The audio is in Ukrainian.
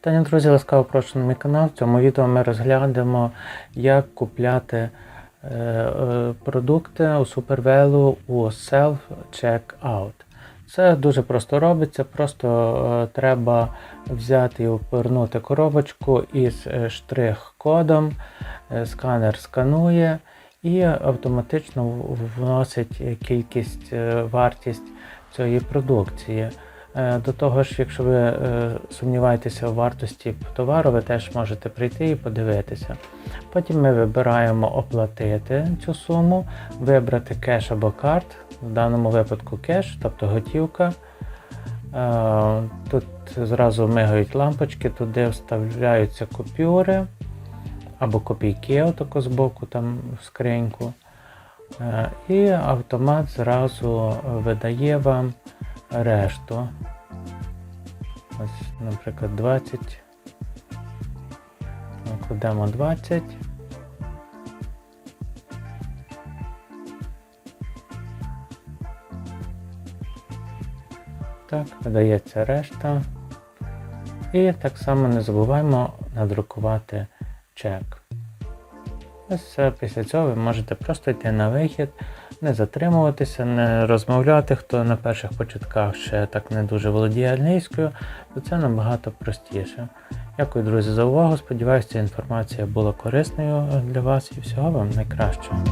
Таня, друзі, ласкаво прошу на мій канал. В цьому відео ми розглянемо, як купляти е, е, продукти у Supervalue у Self-Checkout. Це дуже просто робиться, просто е, треба взяти і повернути коробочку із штрих-кодом, сканер сканує і автоматично вносить кількість, вартість цієї продукції. Е, До того ж, якщо ви е, сумніваєтеся у вартості товару, ви теж можете прийти і подивитися. Потім ми вибираємо оплатити цю суму, вибрати кеш або карт, в даному випадку кеш, тобто готівка. Е, Тут зразу мигають лампочки, туди вставляються купюри або копійки, отако збоку там в скриньку. І автомат зразу видає вам решту. Ось, наприклад, 20. Ми Кладемо 20. Так, видається решта. І так само не забуваємо надрукувати чек. Ось після цього ви можете просто йти на вихід, не затримуватися, не розмовляти, хто на перших початках ще так не дуже володіє англійською, то це набагато простіше. Дякую, друзі, за увагу. Сподіваюся, ця інформація була корисною для вас і всього вам найкращого.